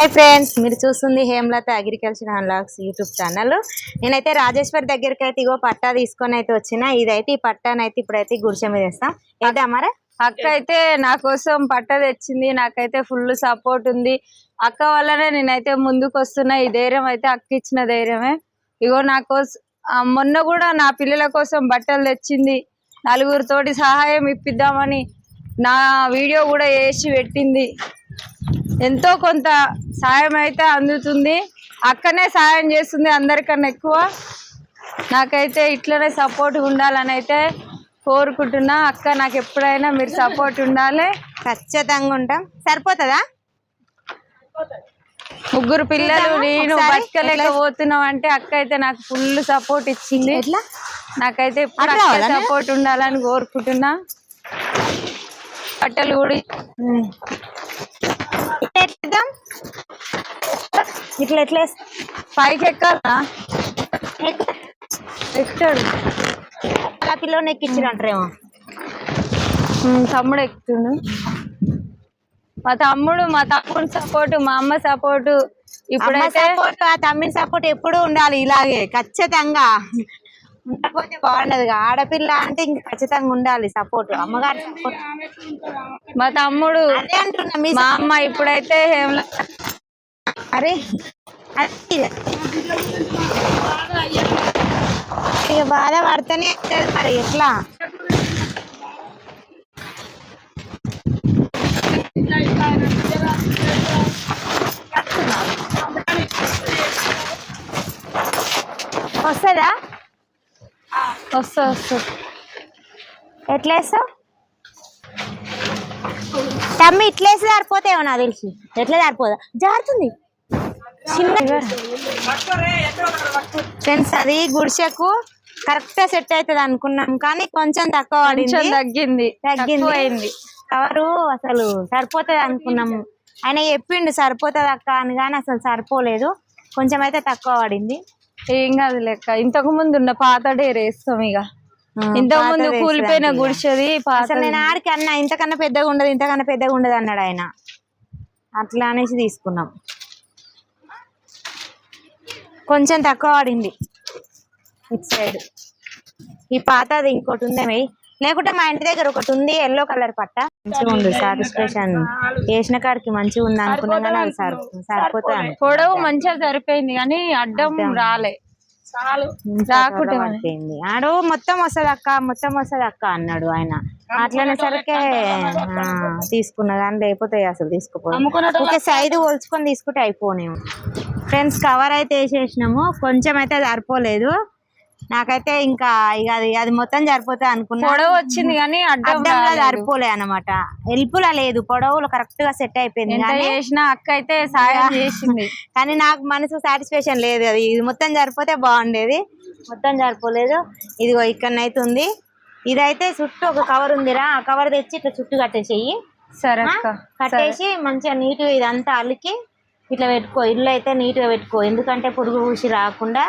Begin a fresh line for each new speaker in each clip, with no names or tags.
Hi friends మీరు చూస్తుంది Hemalatha agriculture and vlogs YouTube channel నేనైతే రాజేశ్వరి దగ్గరికి అయితే ఇగో పట్టా తీసుకొని అయితే వచ్చిన. ఇదైతే ఈ పట్టానైతే ఇప్పుడైతే గుడిసె మీద వేస్తాం. ఏదా మరి?
అక్క అయితే నా కోసం పట్ట తెచ్చింది. నాకైతే ఫుల్ సపోర్ట్ ఉంది. అక్క వల్లనే నేనైతే ముందుకు వస్తున్నా. ఈ ధైర్యం అయితే అక్క ఇచ్చిన ధైర్యమే. ఇగో నా కోసం మొన్న కూడా నా పిల్లల కోసం బట్టలు తెచ్చింది. నలుగురితోటి సహాయం ఇప్పిద్దామని నా వీడియో కూడా వేసి పెట్టింది. ఎంతో కొంత సాయం అయితే అందుతుంది. అక్కనే సాయం చేస్తుంది అందరికన్నా ఎక్కువ. నాకైతే ఇట్లనే సపోర్ట్ ఉండాలని అయితే కోరుకుంటున్నా. అక్క నాకు ఎప్పుడైనా మీరు సపోర్ట్ ఉండాలి.
ఖచ్చితంగా ఉంటాం. సరిపోతుందా?
ముగ్గురు పిల్లలు నేను
ఒకసారి?
బతకలేకపోతున్నాం అంటే అక్క అయితే నాకు ఫుల్ సపోర్ట్ ఇచ్చింది.
ఎట్లా?
నాకైతే ఎప్పుడు? సపోర్ట్ ఉండాలని కోరుకుంటున్నా. బట్టలు కూడా
ఇట్లా ఎట్లా?
పైకి ఎక్కాలా? ఎక్కాడు.
అలా పిల్లని ఎక్కించారు అంటారేమో
తమ్ముడు ఎక్కుతుండు. మా తమ్ముడు మా తమ్ముడు సపోర్ట్ మా అమ్మ సపోర్ట్ ఇప్పుడైతే
సపోర్ట్ ఆ తమ్మిడి సపోర్ట్ ఎప్పుడు ఉండాలి ఇలాగే ఖచ్చితంగా. ఉండకపోతే బాగుండదు ఆడపిల్ల అంటే ఇంక ఖచ్చితంగా ఉండాలి సపోర్ట్ అమ్మగారి సపోర్ట్.
మా తమ్ముడు
అదే అంటున్నా మీ
మా అమ్మ ఇప్పుడైతే హేమల
అరే. ఇక బాధ పడితేనే వస్తది మరి ఎట్లా? వస్తుందా?
వస్తా వస్తా.
ఎట్లా వేస్తావు? తమ్మి ఇట్లా వేసి సరిపోతాయేమో నాకు తెలిసి. ఎట్లా సరిపోదా? జారుతుంది. ఫ్రెండ్స్ అది గుడిసెకు కరెక్ట్ సెట్ అవుతుంది అనుకున్నాం కానీ కొంచెం తక్కువ పడింది.
తగ్గింది.
తగ్గింది.
అయింది
కవరు అసలు సరిపోతుంది అనుకున్నాము ఆయన చెప్పిండు సరిపోతుంది అక్క అని కానీ అసలు సరిపోలేదు. కొంచెం అయితే తక్కువ పడింది.
ఏం కాదు లెక్క. ఇంతకు ముందు ఉన్న పాత డేర్ వేస్తాం ఇక. ఇంతకు ముందు కూలిపోయిన. గుడిసెది
అసలు నేను ఆడికి అన్న ఇంతకన్నా పెద్దగా ఉండదు ఇంతకన్నా పెద్దగా ఉండదు అన్నాడు ఆయన. అట్లా అనేసి తీసుకున్నాం. కొంచెం తక్కువ పడింది. ఇటు సైడ్. ఈ పాతది ఇంకోటి ఉందేమే లేకుంటే మా ఇంటి దగ్గర ఒకటి ఉంది ఎల్లో కలర్ పట్ట. మంచిగా ఉంది సాటిస్ఫాక్షన్ వేసిన కాడికి మంచిగా ఉంది అనుకున్నా కానీ అది సరిపోతుంది
పొడవు మంచిగా సరిపోయింది కానీ అడ్డం రాలే.
పడిపోయింది. ఆడు మొత్తం వస్తుంది అక్క మొత్తం వస్తుంది అక్క అన్నాడు ఆయన. అట్లనే సరికే ఆ, తీసుకున్నా కానీ లేకపోతే అసలు తీసుకోపోదు. ఓకే సైజు పోల్చుకొని తీసుకుంటే అయిపోనేమో ఫ్రెండ్స్ కవర్ అయితే వేసేసినాము. కొంచెం అయితే సరిపోలేదు. నాకైతే ఇంకా ఇక అది అది మొత్తం సరిపోతుంది అనుకున్నా.
పొడవు వచ్చింది కానీ అడ్డం
అడ్డంలో. సరిపోలే అనమాట ఎల్పులా లేదు. పొడవులు కరెక్ట్గా సెట్ అయిపోయింది
చేసినా అక్క అయితే సాయం చేసింది.
కానీ నాకు మనసు సాటిస్ఫాక్షన్ లేదు అది. ఇది మొత్తం సరిపోతే బాగుండేది. మొత్తం సరిపోలేదు. ఇదిగో ఇక్కడనైతే ఉంది. ఇదైతే చుట్టూ ఒక కవర్ ఉందిరా. ఆ కవర్ తెచ్చి ఇట్లా చుట్టూ కట్టేసేయి.
సరే.
కట్టేసి మంచిగా నీట్గా ఇదంతా అలికి ఇట్లా పెట్టుకో ఇల్లు అయితే నీట్గా పెట్టుకో. ఎందుకంటే పురుగు పూసి రాకుండా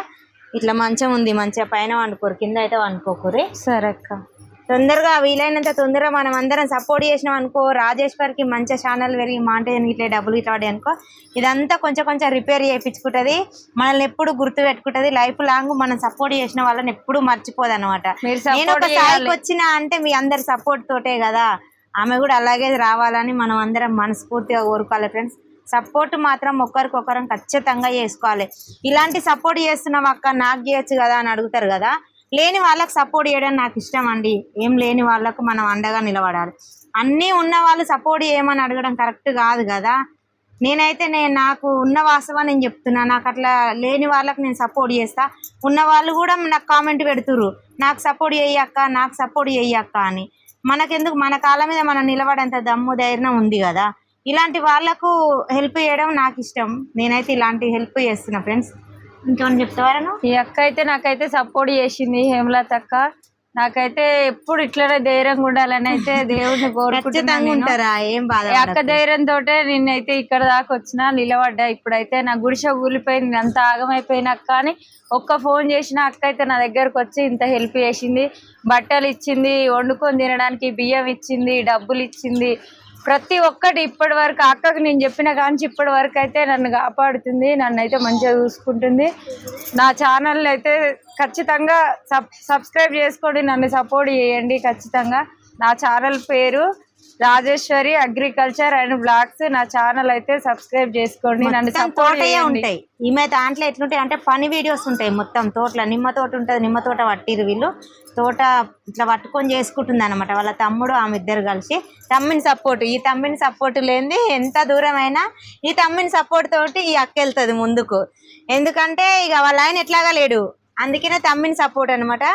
ఇట్లా మంచం ఉంది మంచిగా పైన వండుకోరు కింద అయితే వండుకోకూరి
సరే అక్క.
తొందరగా వీలైనంత తొందరగా మనం అందరం సపోర్ట్ చేసినాం అనుకో రాజేశ్వర్కి మంచిగా ఛానల్ పెరిగి మాంటేన్ ఇట్లా డబ్బులు ఇట్లా పడి అనుకో ఇదంతా కొంచెం కొంచెం రిపేర్ చేయించుకుంటుంది. మనల్ని ఎప్పుడు గుర్తు పెట్టుకుంటుంది. లైఫ్ లాంగ్ మనం సపోర్ట్ చేసిన వాళ్ళని ఎప్పుడు మర్చిపోదు అనమాట
మీరు
నేను ఒక స్థాయికి వచ్చినా అంటే మీ అందరి సపోర్ట్ తోటే కదా. ఆమె కూడా అలాగే రావాలని మనం అందరం మనస్ఫూర్తిగా కోరుకోవాలి ఫ్రెండ్స్. సపోర్ట్ మాత్రం ఒకరికొకరం ఖచ్చితంగా చేసుకోవాలి. ఇలాంటి సపోర్ట్ చేస్తున్నాం అక్క నాకు చేయొచ్చు కదా అని అడుగుతారు కదా. లేని వాళ్ళకి సపోర్ట్ చేయడం నాకు ఇష్టం అండి. ఏం లేని వాళ్ళకు మనం అండగా నిలబడాలి. అన్నీ ఉన్న వాళ్ళు సపోర్ట్ చేయమని అడగడం కరెక్ట్ కాదు కదా. నేనైతే నేను నాకు ఉన్న వాస్తవం నేను చెప్తున్నా. నాకు అట్లా లేని వాళ్ళకి నేను సపోర్ట్ చేస్తా. ఉన్న వాళ్ళు కూడా నాకు కామెంట్ పెడుతుర్రు. నాకు సపోర్ట్ చేయక్క నాకు సపోర్ట్ చేయక్క అని. మనకెందుకు? మన కాళ్ళ మీద మనం నిలబడేంత దమ్ము ధైర్యం ఉంది కదా. ఇలాంటి వాళ్ళకు హెల్ప్ చేయడం నాకు ఇష్టం. నేనైతే ఇలాంటి హెల్ప్ చేస్తున్నా ఫ్రెండ్స్ ఇంకేమైనా చెప్తావారా నువ్వు?
ఈ అక్క అయితే నాకైతే సపోర్ట్ చేసింది హేమలత అక్క. నాకైతే ఎప్పుడు ఇట్లనే ధైర్యంగా ఉండాలని అయితే దేవుడిని కోరుకుంటున్నాను.
ఉంటారా? ఏం బాధ
అక్క ధైర్యంతో నేనైతే ఇక్కడ దాకా వచ్చిన నిలబడ్డా. ఇప్పుడైతే నా గుడిసె కూలిపోయింది అంత ఆగమైపోయిన అక్క అని ఒక్క ఫోన్ చేసిన అక్క అయితే నా దగ్గరకు వచ్చి ఇంత హెల్ప్ చేసింది. బట్టలు ఇచ్చింది వండుకొని తినడానికి బియ్యం ఇచ్చింది డబ్బులు ఇచ్చింది. ప్రతి ఒక్కటి ఇప్పటి వరకు అక్కకి నేను చెప్పిన కాంచి ఇప్పటి వరకు అయితే నన్ను కాపాడుతుంది నన్ను అయితే మంచిగా చూసుకుంటుంది. నా ఛానల్ అయితే ఖచ్చితంగా సబ్ సబ్స్క్రైబ్ చేసుకోండి నన్ను సపోర్ట్ చేయండి ఖచ్చితంగా. నా ఛానల్ పేరు రాజేశ్వరి అగ్రికల్చర్ అండ్ బ్లాగ్స్ నా ఛానల్ అయితే సబ్స్క్రైబ్ చేసుకోండి నన్ను
తోటయే ఉంటాయి. ఈమె దాంట్లో ఎట్లుంటాయి అంటే పని వీడియోస్ ఉంటాయి మొత్తం తోటలో. నిమ్మ తోట ఉంటుంది నిమ్మ తోట పట్టిరు వీళ్ళు. తోట ఇట్లా పట్టుకొని చేసుకుంటుంది అనమాట వాళ్ళ తమ్ముడు ఆమె ఇద్దరు కలిసి. తమ్మిని సపోర్ట్ ఈ తమ్మిని సపోర్ట్ లేనిది ఎంత దూరం అయినా ఈ తమ్మిని సపోర్ట్ తోటి ఈ అక్క వెళ్తుంది ముందుకు. ఎందుకంటే ఇక వాళ్ళ ఆయన ఎట్లాగా లేడు. అందుకనే తమ్మిని సపోర్ట్ అనమాట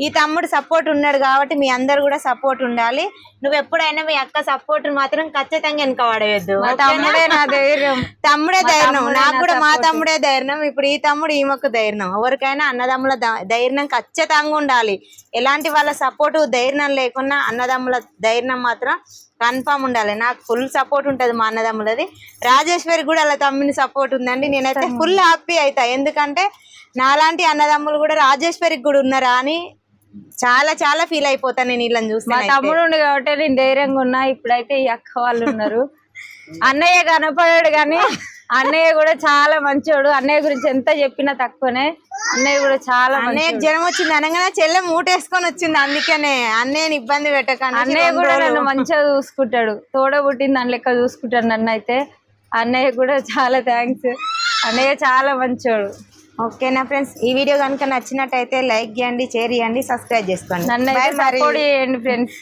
ఈ తమ్ముడు సపోర్ట్ ఉన్నాడు కాబట్టి మీ అందరు కూడా సపోర్ట్ ఉండాలి. నువ్వు ఎప్పుడైనా మీ అక్క సపోర్ట్ మాత్రం ఖచ్చితంగా వెనక పడవేయద్దు
మా తమ్ముడే నా ధైర్యం.
తమ్ముడే ధైర్యం. నాకు కూడా మా. తమ్ముడే ధైర్యం. ఇప్పుడు ఈ తమ్ముడు ఈమెకు ధైర్యం. ఎవరికైనా అన్నదమ్ముల ధైర్యం ఖచ్చితంగా ఉండాలి. ఎలాంటి వాళ్ళ సపోర్ట్ ధైర్యం లేకున్నా అన్నదమ్ముల ధైర్యం మాత్రం కన్ఫామ్ ఉండాలి. నాకు ఫుల్ సపోర్ట్ ఉంటుంది మా అన్నదమ్ములది. రాజేశ్వరి కూడా అలా తమ్ముని సపోర్ట్ ఉందండి. నేనైతే ఫుల్ హ్యాపీ అవుతా ఎందుకంటే నాలాంటి అన్నదమ్ములు కూడా రాజేశ్వరికి కూడా ఉన్నారా అని చాలా చాలా ఫీల్ అయిపోతాను నేను వీళ్ళని చూస్తే
మా తమ్ముడు ఉండు కాబట్టి నేను ధైర్యంగా ఉన్నా. ఇప్పుడైతే ఈ అక్క వాళ్ళు ఉన్నారు. అన్నయ్య కనపడాడు కానీ అన్నయ్య కూడా చాలా మంచోడు. అన్నయ్య గురించి ఎంత చెప్పినా తక్కువనే. అన్నయ్య కూడా చాలా
అన్నయ్య. జ్వరం వచ్చింది అనగానే చెల్లె మూటేసుకొని వచ్చింది అందుకనే అన్నయ్యని ఇబ్బంది పెట్టకండి
అన్నయ్య కూడా నన్ను మంచిగా చూసుకుంటాడు. తోడ పుట్టింది దాని లెక్క చూసుకుంటాడు నన్ను అయితే. అన్నయ్య కూడా చాలా థ్యాంక్స్ అన్నయ్య చాలా మంచోడు.
ఓకేనా ఫ్రెండ్స్ ఈ వీడియో కనుక నచ్చినట్టయితే లైక్ చేయండి షేర్ చేయండి సబ్స్క్రైబ్ చేసుకోండి.
నన్ను చేయండి ఫ్రెండ్స్